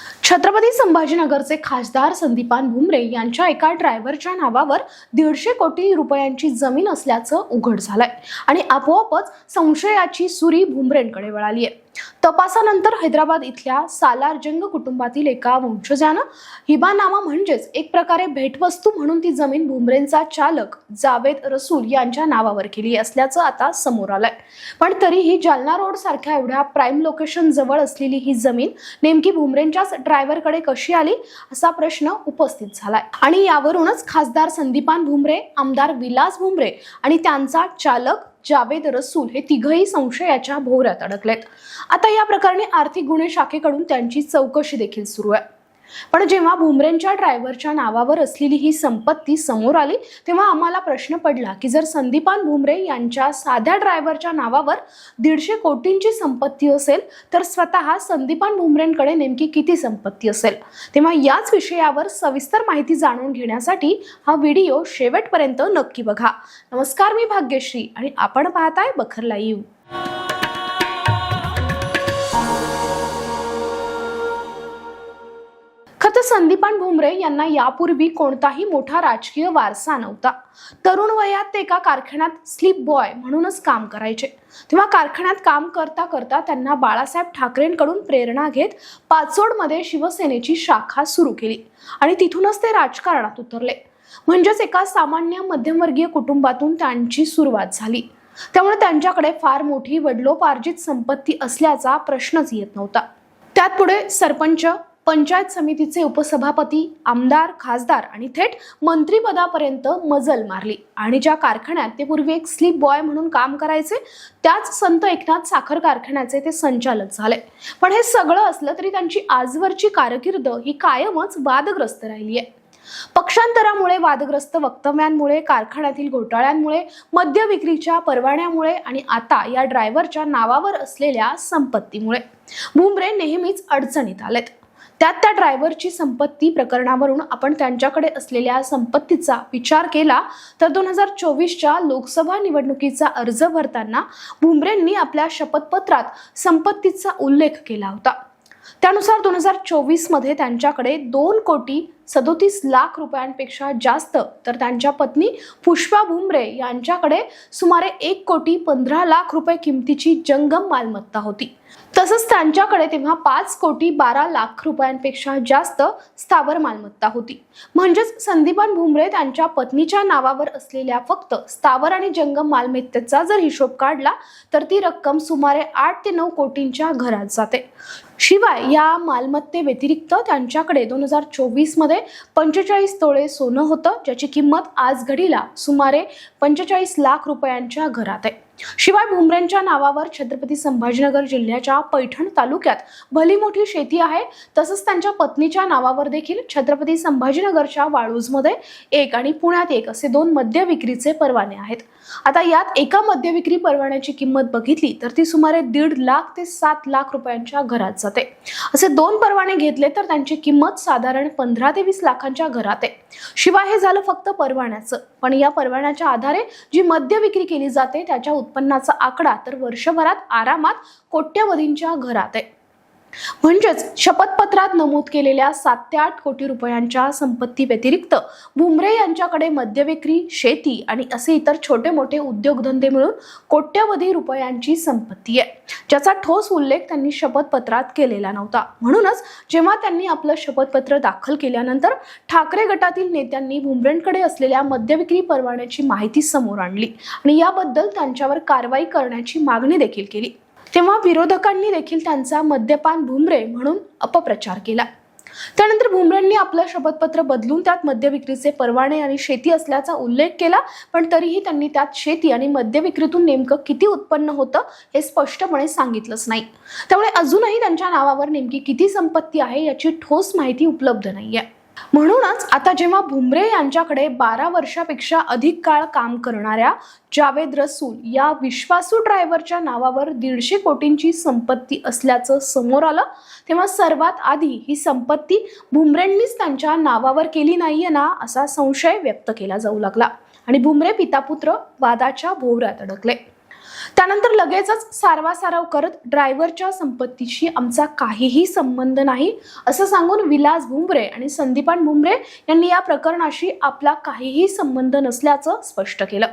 छत्रपती संभाजीनगरचे खासदार संदीपान भुमरे यांच्या एका ड्रायव्हरच्या नावावर दीडशे कोटी रुपयांची जमीन असल्याचं उघड झालंय आणि आपोआपच संशयाची सुरी भुमरेंकडे वळाली आहे. तपासानंतर हैदराबाद इथल्या सालारजंग कुटुंबातील एका वंशजानं हिबानामा म्हणजेच एक प्रकारे भेटवस्तू म्हणून ती जमीन भुमरेंचा चालक जावेद रसूल यांच्या नावावर केली असल्याचं आता समोर आलंय. पण तरीही जालना रोड सारख्या एवढ्या प्राईम लोकेशन जवळ असलेली ही जमीन नेमकी बस ड्रायव्हरकडे कशी आली असा प्रश्न उपस्थित झालाय. आणि यावरूनच खासदार संदीपान भुमरे आमदार विलास भुमरे आणि त्यांचा चालक जावेद रसूल हे तिघही संशयाच्या भोवऱ्यात अडकलेत. आता या प्रकरणी आर्थिक गुन्हे शाखेकडून त्यांची चौकशी देखील सुरू आहे. पण जेव्हा भुमरेंच्या ड्रायव्हरच्या नावावर असलेली ही संपत्ती समोर आली तेव्हा आम्हाला प्रश्न पडला की जर संदीपान भुमरे यांच्या साध्या ड्रायव्हरच्या नावावर दीडशे कोटींची संपत्ती असेल तर स्वतः संदीपान भुमरेंकडे नेमकी किती संपत्ती असेल? तेव्हा याच विषयावर सविस्तर माहिती जाणून घेण्यासाठी हा व्हिडिओ शेवटपर्यंत नक्की बघा. नमस्कार मी भाग्यश्री आणि आपण पाहताय बखर लाईव्ह. खत संदीपान भुमरे यांना यापूर्वी कोणताही मोठा राजकीय वारसा नव्हता. तरुण वयात ते एका कारखान्यात स्लीप बॉय म्हणूनच काम करायचे. तेव्हा कारखान्यात काम करता करता त्यांना बाळासाहेब ठाकरेंकडून प्रेरणा घेत पाचोडमध्ये शिवसेनेची शाखा सुरू केली आणि तिथूनच ते राजकारणात उतरले. म्हणजेच एका सामान्य मध्यमवर्गीय कुटुंबातून त्यांची सुरुवात झाली. त्यामुळे त्यांच्याकडे फार मोठी वडलोपार्जित संपत्ती असल्याचा प्रश्नच येत नव्हता. त्यात पुढे सरपंच पंचायत समितीचे उपसभापती आमदार खासदार आणि थेट मंत्रीपदापर्यंत मजल मारली. आणि ज्या कारखान्यात ते पूर्वी एक स्लीप बॉय म्हणून काम करायचे त्याच संत एकनाथ साखर कारखान्याचे ते संचालक झाले. पण हे सगळं असलं तरी त्यांची आजवरची कारकीर्द ही कायमच वादग्रस्त राहिली आहे पक्षांतरामुळे वादग्रस्त वक्तव्यांमुळे कारखान्यातील घोटाळ्यांमुळे मद्य विक्रीच्या परवान्यामुळे आणि आता या ड्रायव्हरच्या नावावर असलेल्या संपत्तीमुळे. भुमरे नेहमीच अडचणीत आलेत. त्यात त्या ड्रायव्हरची संपत्ती प्रकरणावरून आपण त्यांच्याकडे असलेल्या संपत्तीचा विचार केला तर दोन हजार चोवीसच्या लोकसभा निवडणुकीचा अर्ज भरताना भुमरेंनी आपल्या शपथपत्रात संपत्तीचा उल्लेख केला होता. त्यानुसार दोन हजार चोवीसमध्ये त्यांच्याकडे दोन कोटी सदोतीस लाख रुपयांपेक्षा जास्त. तर त्यांच्या पत्नी पुष्पा भुमरे यांच्याकडे सुमारे एक कोटी पंधरा लाख रुपये किमतीची जंगम मालमत्ता होती. तसंच त्यांच्याकडे तेव्हा पाच कोटी बारा लाख रुपयांपेक्षा जास्त स्थावर मालमत्ता होती. म्हणजेच संदीपान भुमरे त्यांच्या पत्नीच्या नावावर असलेल्या फक्त स्थावर आणि जंगम मालमत्तेचा जर हिशोब काढला तर ती रक्कम सुमारे आठ ते नऊ कोटींच्या घरात जाते. शिवाय या मालमत्ते व्यतिरिक्त त्यांच्याकडे दोन हजार मध्ये पंचेचाळीस तोळे सोनं होतं ज्याची किंमत आज घडीला सुमारे पंचेचाळीस लाख रुपयांच्या घरात आहे. शिवाय भुमऱ्यांच्या नावावर छत्रपती संभाजीनगर जिल्ह्याच्या पैठण तालुक्यात भली मोठी शेती आहे. तसंच त्यांच्या पत्नीच्या नावावर देखील छत्रपती संभाजीनगरच्या वाळूजमध्ये एक आणि पुण्यात एक असे दोन मद्य विक्रीचे परवाने आहेत. आता यात एका मद्य विक्री परवान्याची किंमत बघितली तर ती सुमारे दीड लाख ते सात लाख रुपयांच्या घरात जाते. असे दोन परवाने घेतले तर त्यांची किंमत साधारण पंधरा ते वीस लाखांच्या घरात आहे. शिवाय हे झालं फक्त परवान्याचं. पण या परवान्याच्या आधारे जी मद्य विक्री केली जाते त्याच्या उत्पन्नाचा आकडा तर वर्षभरात आरामात कोट्यवधींच्या घरात आहे. म्हणजेच शपथपत्रात नमूद केलेल्या सात ते आठ कोटी रुपयांच्या संपत्ती व्यतिरिक्त भुमरे यांच्याकडे मद्यविक्री शेती आणि असे इतर छोटे मोठे उद्योगधंदे मिळून कोट्यवधी रुपयांची संपत्ती आहे. ज्याचा ठोस उल्लेख त्यांनी शपथपत्रात केलेला नव्हता. म्हणूनच जेव्हा त्यांनी आपलं शपथपत्र दाखल केल्यानंतर ठाकरे गटातील नेत्यांनी भुमरेंकडे असलेल्या मद्यविक्री परवान्याची माहिती समोर आणली आणि याबद्दल त्यांच्यावर कारवाई करण्याची मागणी देखील केली. तेव्हा विरोधकांनी देखील त्यांचा मद्यपान भुमरे म्हणून अपप्रचार केला. त्यानंतर भुमरेंनी आपलं शपथपत्र बदलून त्यात मद्य विक्रीचे परवाने आणि शेती असल्याचा उल्लेख केला पण तरीही त्यांनी त्यात शेती आणि मद्य विक्रीतून नेमकं किती उत्पन्न होतं हे स्पष्टपणे सांगितलंच नाही. त्यामुळे अजूनही त्यांच्या नावावर नेमकी किती संपत्ती आहे याची ठोस माहिती उपलब्ध नाही आहे म्हणूनच आता जेव्हा भुमरे यांच्याकडे बारा वर्षापेक्षा अधिक काळ काम करणाऱ्या जावेद रसूल या विश्वासू ड्रायव्हरच्या नावावर दीडशे कोटींची संपत्ती असल्याचं समोर आलं तेव्हा सर्वात आधी ही संपत्ती भुमरेंनीच त्यांच्या नावावर केली नाहीये ना असा संशय व्यक्त केला जाऊ लागला. आणि भुमरे पितापुत्र वादाच्या भोवऱ्यात अडकले. त्यानंतर लगेचच सारवासारव करत ड्रायव्हरच्या संपत्तीशी आमचा काहीही संबंध नाही असं सांगून विलास भुमरे आणि संदीपान भुमरे यांनी या प्रकरणाशी आपला काहीही संबंध नसल्याचं स्पष्ट केलं.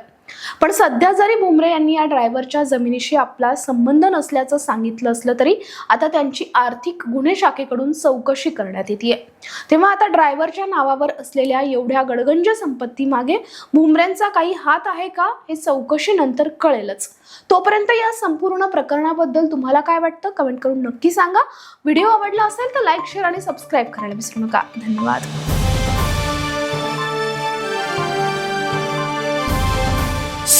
पण सध्या जरी भुमरे यांनी या ड्रायव्हरच्या जमिनीशी आपला संबंध नसल्याचं सांगितलं असलं तरी आता त्यांची आर्थिक गुन्हे शाखेकडून चौकशी करण्यात येते तेव्हा आता ड्रायव्हरच्या नावावर असलेल्या एवढ्या गडगंज संपत्ती मागे भुमऱ्यांचा काही हात आहे का हे चौकशीनंतर कळेलच. तोपर्यंत या संपूर्ण प्रकरणाबद्दल तुम्हाला काय वाटतं कमेंट करून नक्की सांगा. व्हिडिओ आवडला असेल तर लाईक शेअर आणि सबस्क्राईब करायला विसरू नका. धन्यवाद.